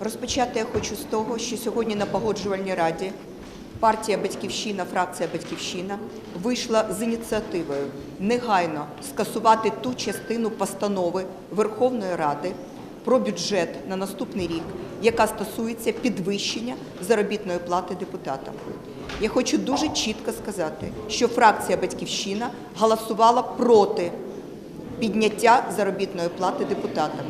Розпочати я хочу з того, що сьогодні на погоджувальній раді партія Батьківщина, фракція Батьківщина вийшла з ініціативою негайно скасувати ту частину постанови Верховної Ради про бюджет на наступний рік, яка стосується підвищення заробітної плати депутатам. Я хочу дуже чітко сказати, що фракція Батьківщина голосувала проти підняття заробітної плати депутатам.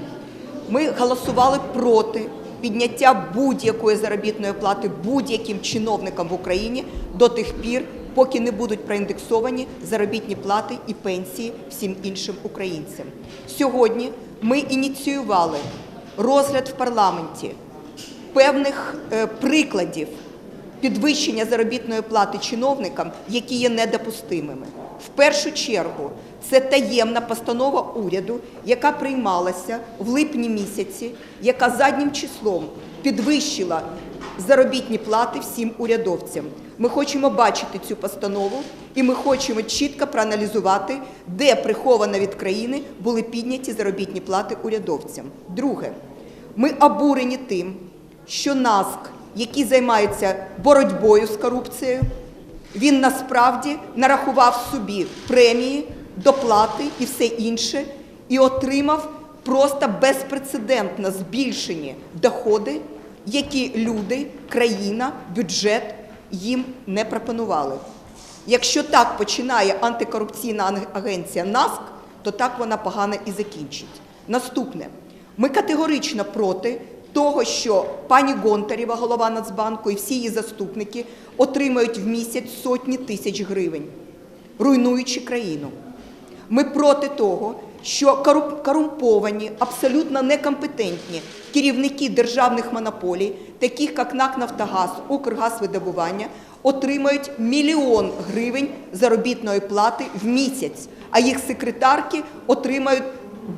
Ми голосували проти підняття будь-якої заробітної плати будь-яким чиновникам в Україні до тих пір, поки не будуть проіндексовані заробітні плати і пенсії всім іншим українцям. Сьогодні ми ініціювали розгляд в парламенті певних е, прикладів підвищення заробітної плати чиновникам, які є недопустимими. В першу чергу це таємна постанова уряду, яка приймалася в липні місяці, яка заднім числом підвищила заробітні плати всім урядовцям. Ми хочемо бачити цю постанову, і ми хочемо чітко проаналізувати, де приховано від країни були підняті заробітні плати урядовцям. Друге, ми обурені тим, що НАСК, який займається боротьбою з корупцією, він насправді нарахував собі премії, доплати і все інше, і отримав просто безпрецедентно збільшені доходи, які люди, країна, бюджет їм не пропонували. Якщо так починає антикорупційна агенція НАСК, то так вона погано і закінчить. Наступне, ми категорично проти того, що пані Гонтарєва, голова Нацбанку, і всі її заступники отримають в місяць сотні тисяч гривень, руйнуючи країну. Ми проти того, що кору- корумповані, абсолютно некомпетентні керівники державних монополій, таких як НАК «Нафтогаз», «Укргазвидобування», отримають мільйон гривень заробітної плати в місяць, а їх секретарки отримають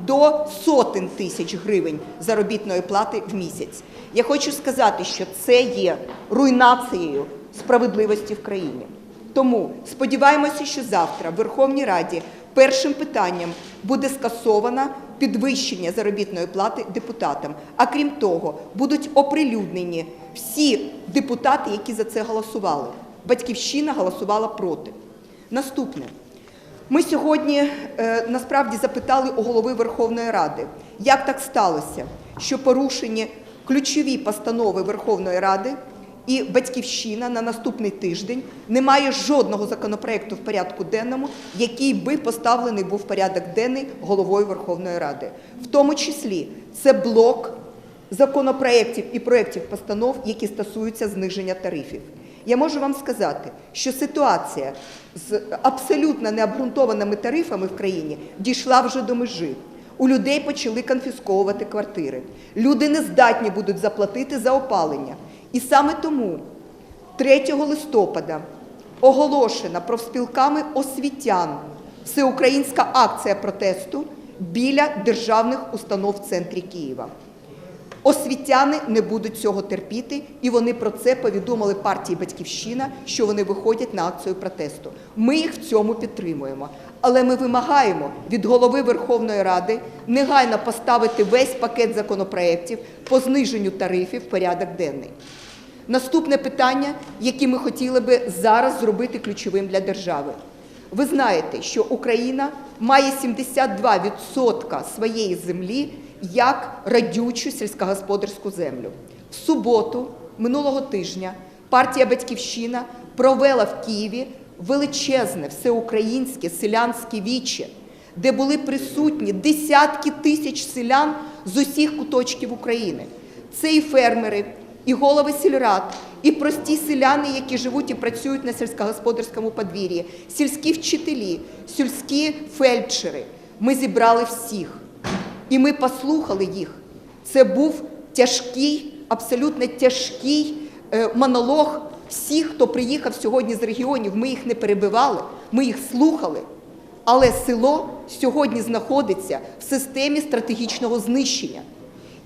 до сотень тисяч гривень заробітної плати в місяць. Я хочу сказати, що це є руйнацією справедливості в країні. Тому сподіваємося, що завтра в Верховній Раді першим питанням буде скасовано підвищення заробітної плати депутатам. А крім того, будуть оприлюднені всі депутати, які за це голосували. Батьківщина голосувала проти. Наступне. Ми сьогодні е, насправді запитали у голови Верховної Ради, як так сталося, що порушені ключові постанови Верховної Ради і Батьківщина на наступний тиждень не має жодного законопроекту в порядку денному, який би поставлений був в порядок денний головою Верховної Ради. В тому числі це блок законопроєктів і проєктів постанов, які стосуються зниження тарифів. Я можу вам сказати, що ситуація з абсолютно необґрунтованими тарифами в країні дійшла вже до межі. У людей почали конфісковувати квартири. Люди не здатні будуть заплатити за опалення. І саме тому 3 листопада оголошена профспілками освітян всеукраїнська акція протесту біля державних установ в центрі Києва. Освітяни не будуть цього терпіти, і вони про це повідомили партії Батьківщина, що вони виходять на акцію протесту. Ми їх в цьому підтримуємо. Але ми вимагаємо від голови Верховної Ради негайно поставити весь пакет законопроєктів по зниженню тарифів в порядок денний. Наступне питання, яке ми хотіли би зараз зробити ключовим для держави. Ви знаєте, що Україна має 72% своєї землі як радючу сільськогосподарську землю. В суботу минулого тижня партія Батьківщина провела в Києві величезне всеукраїнське селянське віче, де були присутні десятки тисяч селян з усіх куточків України. Це і фермери, і голови сільрад, і прості селяни, які живуть і працюють на сільськогосподарському подвір'ї, сільські вчителі, сільські фельдшери. Ми зібрали всіх. І ми послухали їх. Це був тяжкий, абсолютно тяжкий е, монолог всіх, хто приїхав сьогодні з регіонів. Ми їх не перебивали, ми їх слухали. Але село сьогодні знаходиться в системі стратегічного знищення.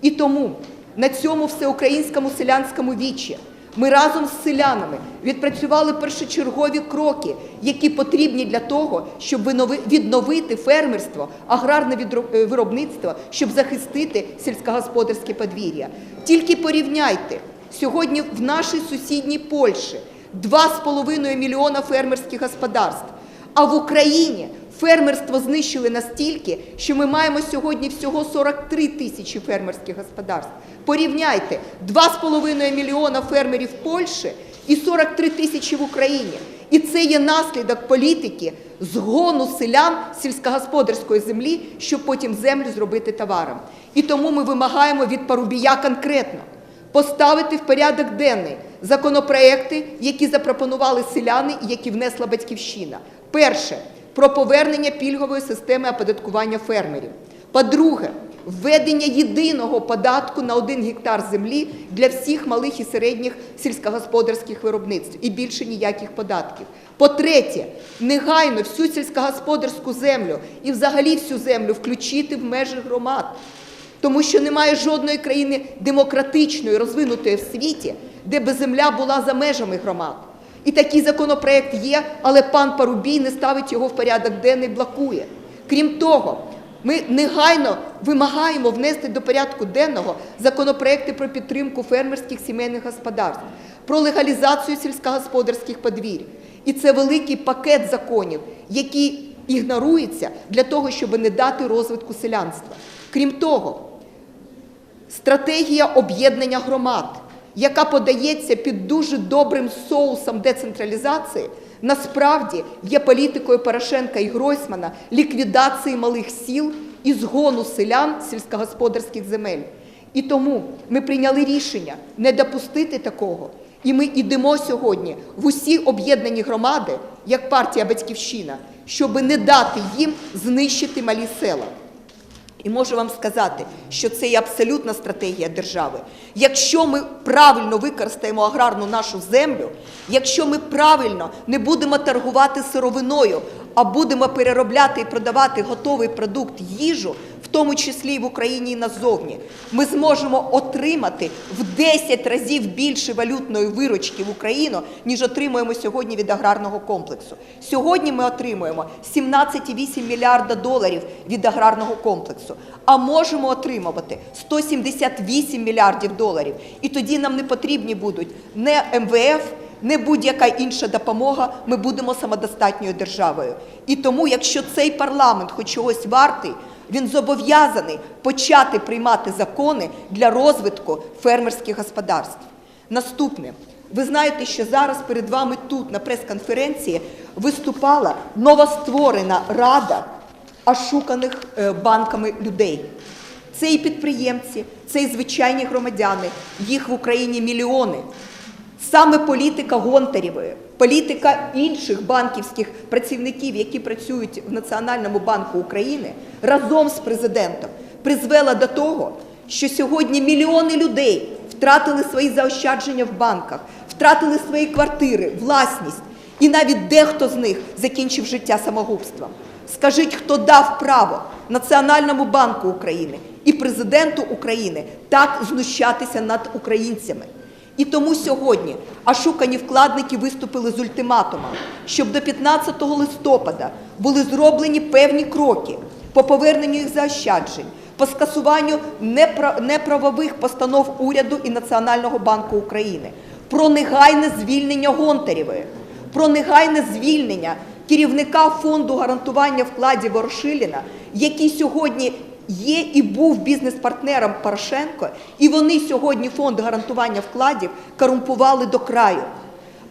І тому на цьому всеукраїнському селянському вічі Ми разом з селянами відпрацювали першочергові кроки, які потрібні для того, щоб відновити фермерство, аграрне е, виробництво, щоб захистити сільськогосподарське подвір'я. Тільки порівняйте сьогодні в нашій сусідній Польщі 2,5 мільйона фермерських господарств. А в Україні фермерство знищили настільки, що ми маємо сьогодні всього 43 тисячі фермерських господарств. Порівняйте 2,5 мільйона фермерів в Польщі і 43 тисячі в Україні. І це є наслідок політики згону селян сільськогосподарської землі, щоб потім землю зробити товаром. І тому ми вимагаємо від Парубія конкретно поставити в порядок денний законопроекти, які запропонували селяни і які внесла батьківщина. Перше про повернення пільгової системи оподаткування фермерів. По-друге, введення єдиного податку на один гектар землі для всіх малих і середніх сільськогосподарських виробництв і більше ніяких податків. По-третє, негайно всю сільськогосподарську землю і взагалі всю землю включити в межі громад. Тому що немає жодної країни демократичної, розвинутої в світі, де би земля була за межами громад. І такий законопроект є, але пан Парубій не ставить його в порядок денний, блокує. Крім того, ми негайно вимагаємо внести до порядку денного законопроекти про підтримку фермерських сімейних господарств, про легалізацію сільськогосподарських подвір'я. І це великий пакет законів, який ігнорується для того, щоб не дати розвитку селянства. Крім того, стратегія об'єднання громад, яка подається під дуже добрим соусом децентралізації, насправді є політикою Порошенка і Гройсмана ліквідації малих сіл і згону селян сільськогосподарських земель. І тому ми прийняли рішення не допустити такого. І ми йдемо сьогодні в усі об'єднані громади, як партія Батьківщина, щоб не дати їм знищити малі села. І можу вам сказати, що це є абсолютна стратегія держави. Якщо ми правильно використаємо аграрну нашу землю, якщо ми правильно не будемо торгувати сировиною, а будемо переробляти і продавати готовий продукт їжу, в тому числі і в Україні і назовні, ми зможемо отримати в 10 разів більше валютної виручки в Україну, ніж отримуємо сьогодні від аграрного комплексу. Сьогодні ми отримуємо 17,8 мільярда доларів від аграрного комплексу, а можемо отримувати 178 мільярдів доларів. І тоді нам не потрібні будуть не МВФ, не будь-яка інша допомога, ми будемо самодостатньою державою. І тому, якщо цей парламент хоч чогось вартий, він зобов'язаний почати приймати закони для розвитку фермерських господарств. Наступне. Ви знаєте, що зараз перед вами тут на прес-конференції виступала новостворена рада ошуканих е, банками людей. Це і підприємці, це і звичайні громадяни, їх в Україні мільйони. Саме політика Гонтарєвої, політика інших банківських працівників, які працюють в Національному банку України, разом з президентом призвела до того, що сьогодні мільйони людей втратили свої заощадження в банках, втратили свої квартири, власність, і навіть дехто з них закінчив життя самогубством. Скажіть, хто дав право Національному банку України і президенту України так знущатися над українцями? І тому сьогодні ошукані вкладники виступили з ультиматумом, щоб до 15 листопада були зроблені певні кроки по поверненню їх заощаджень, по скасуванню непра- неправових постанов уряду і Національного банку України, про негайне звільнення Гонтарєвої, про негайне звільнення керівника фонду гарантування вкладів Ворошиліна, який сьогодні є і був бізнес-партнером Порошенко, і вони сьогодні фонд гарантування вкладів корумпували до краю.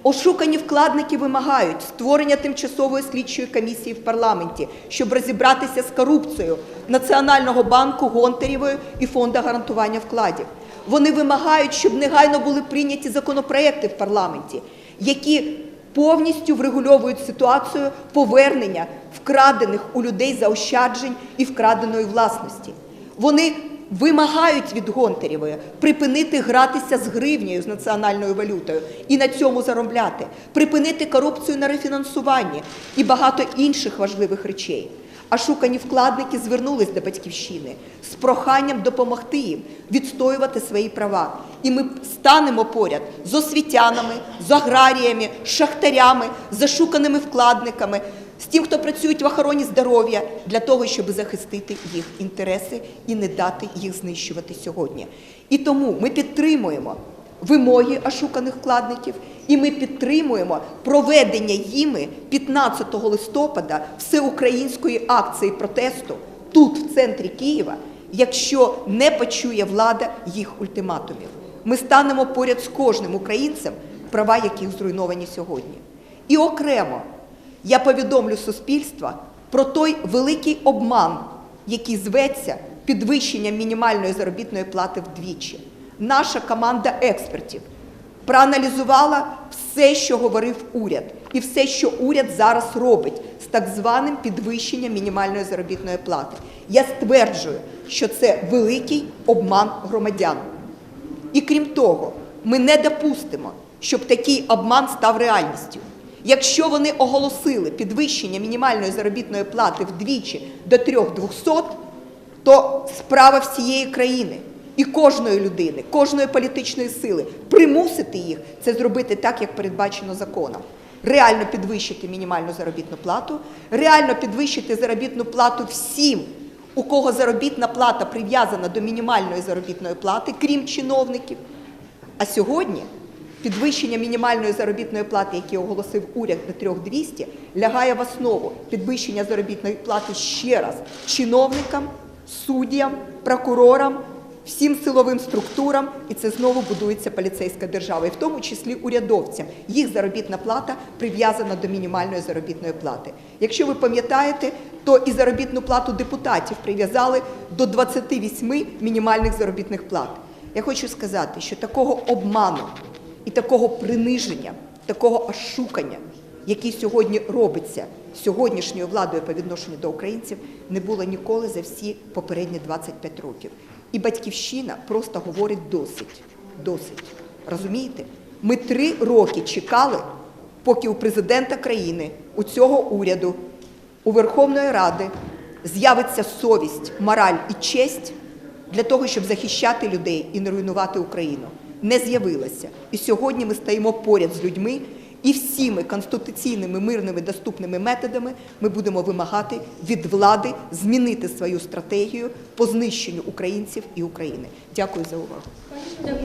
Ошукані вкладники вимагають створення тимчасової слідчої комісії в парламенті, щоб розібратися з корупцією Національного банку Гонтарєвої і фонду гарантування вкладів. Вони вимагають, щоб негайно були прийняті законопроекти в парламенті, які повністю врегульовують ситуацію повернення вкрадених у людей заощаджень і вкраденої власності. Вони вимагають від Гонтарєвої припинити гратися з гривнею, з національною валютою і на цьому заробляти, припинити корупцію на рефінансуванні і багато інших важливих речей. А шукані вкладники звернулись до батьківщини з проханням допомогти їм відстоювати свої права. І ми станемо поряд з освітянами, з аграріями, з шахтарями, з зашуканими вкладниками, з тим, хто працюють в охороні здоров'я, для того, щоб захистити їх інтереси і не дати їх знищувати сьогодні. І тому ми підтримуємо вимоги ошуканих вкладників, і ми підтримуємо проведення їми 15 листопада всеукраїнської акції протесту тут, в центрі Києва, якщо не почує влада їх ультиматумів. Ми станемо поряд з кожним українцем, права яких зруйновані сьогодні. І окремо я повідомлю суспільство про той великий обман, який зветься підвищенням мінімальної заробітної плати вдвічі. Наша команда експертів проаналізувала все, що говорив уряд, і все, що уряд зараз робить з так званим підвищенням мінімальної заробітної плати. Я стверджую, що це великий обман громадян. І крім того, ми не допустимо, щоб такий обман став реальністю. Якщо вони оголосили підвищення мінімальної заробітної плати вдвічі до 3200, то справа всієї країни і кожної людини, кожної політичної сили примусити їх це зробити так, як передбачено законом. Реально підвищити мінімальну заробітну плату, реально підвищити заробітну плату всім, у кого заробітна плата прив'язана до мінімальної заробітної плати, крім чиновників. А сьогодні підвищення мінімальної заробітної плати, яке оголосив уряд до 3200, лягає в основу підвищення заробітної плати ще раз чиновникам, суддям, прокурорам, всім силовим структурам, і це знову будується поліцейська держава, і в тому числі урядовцям. Їх заробітна плата прив'язана до мінімальної заробітної плати. Якщо ви пам'ятаєте, то і заробітну плату депутатів прив'язали до 28 мінімальних заробітних плат. Я хочу сказати, що такого обману і такого приниження, такого ошукання, який сьогодні робиться сьогоднішньою владою по відношенню до українців, не було ніколи за всі попередні 25 років. І батьківщина просто говорить досить, досить. Розумієте? Ми три роки чекали, поки у президента країни, у цього уряду, у Верховної Ради з'явиться совість, мораль і честь для того, щоб захищати людей і не руйнувати Україну. Не з'явилася. І сьогодні ми стоїмо поряд з людьми, і всіми конституційними мирними доступними методами ми будемо вимагати від влади змінити свою стратегію по знищенню українців і України. Дякую за увагу.